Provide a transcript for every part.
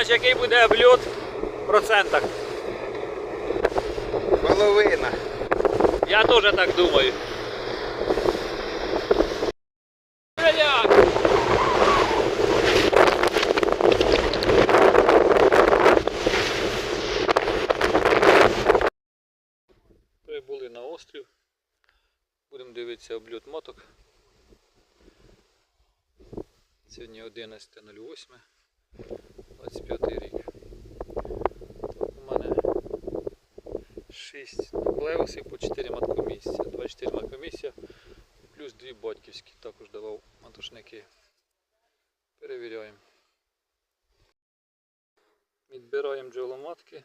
Іванович, який буде обльот в процентах? Половина. Я теж так думаю. Прибули на острів. Будемо дивитися обльот моток. Сьогодні 11.08, 25 рік. Так, у мене 6 клевосів по 4 маткомісця. 24 маткомісця плюс 2 батьківські. Також давав матушники. Перевіряємо. Відбираємо бджоломатки.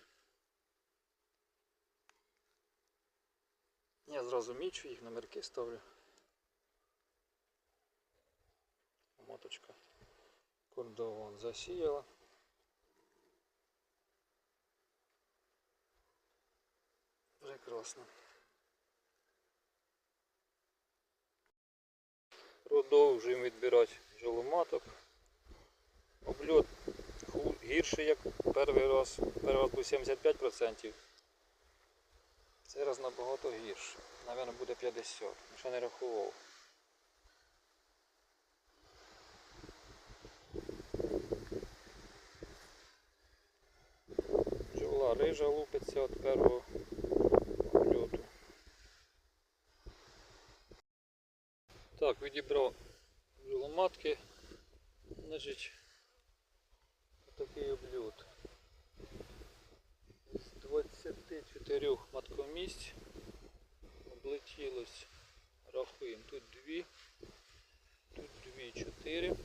Я зразу мічу, їх номерки ставлю. Моточка кордован засіяла. Прекрасно. Продовжуємо відбирати бджоломаток. Обльот гірший, як перший раз. Перший раз був 75%. Цей раз набагато гірше. Навірно буде 50. Ще не рахував. Бджола рижа лупиться від першого Так, відібрав ломатки. Значить, такий облюд. З 24 маткомість облетілось, рахуємо, тут дві, тут 2, 4.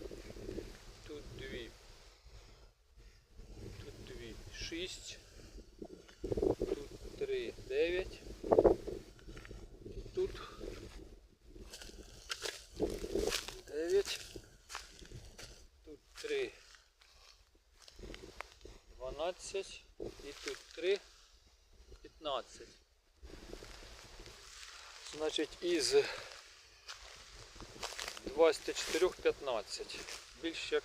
12 і тут 3, 15. Значить, із 24 15. Більше як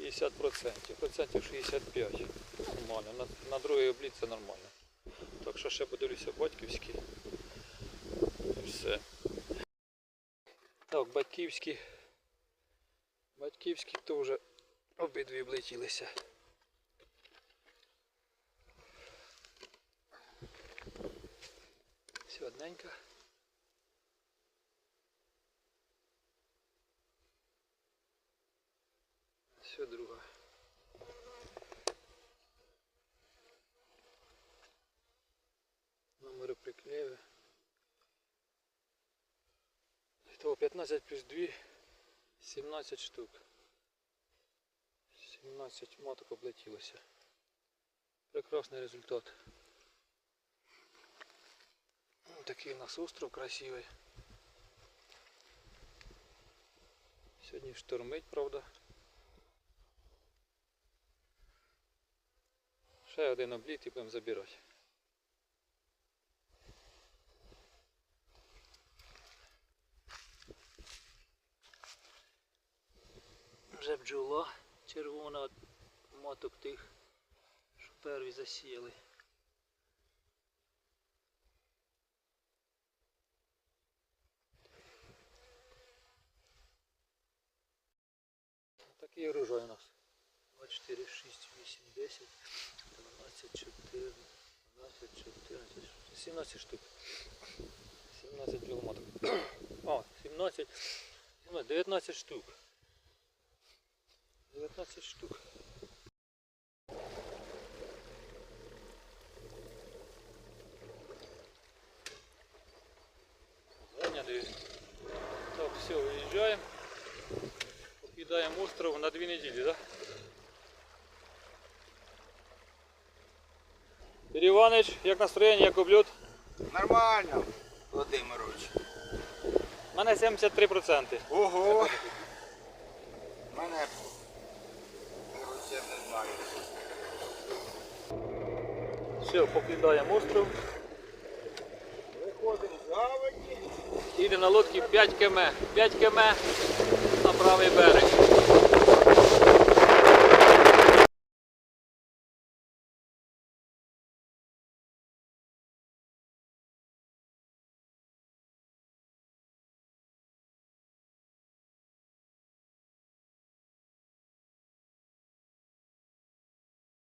50%. Процентів 65. Нормально. На, на другий обліт це нормально. Так що ще подивлюся батьківські. І все. Так, батьківські. Батьківські теж обидві облетілися. Все одненько. Все друга. Номери приклею. Того 15 плюс 2 17 штук. 17 моток облетілося. Прекрасний результат. Такий у нас остров красивий. Сьогодні штормить, правда. Ще один обліт і будемо забирати. Вже бджола червона от маток тих, що перві засіяли. Такий урожай у нас. 24, 6, 8, 10, 12, 14, 12, 14, 17 штук. 17 біломоток. О, 17, 17, 19 штук. 19 штук. Зайняли. Так, все, виїжджаємо. Покидаємо остров на дві неділі, так? Юрій Іванович, як настроєння, як обльот? Нормально, Володимирович. У мене 73%. Ого. У мене короче, не знаю. Все, покидаємо остров. Виходимо з гавані. Їдемо на лодці 5 км. 5 км.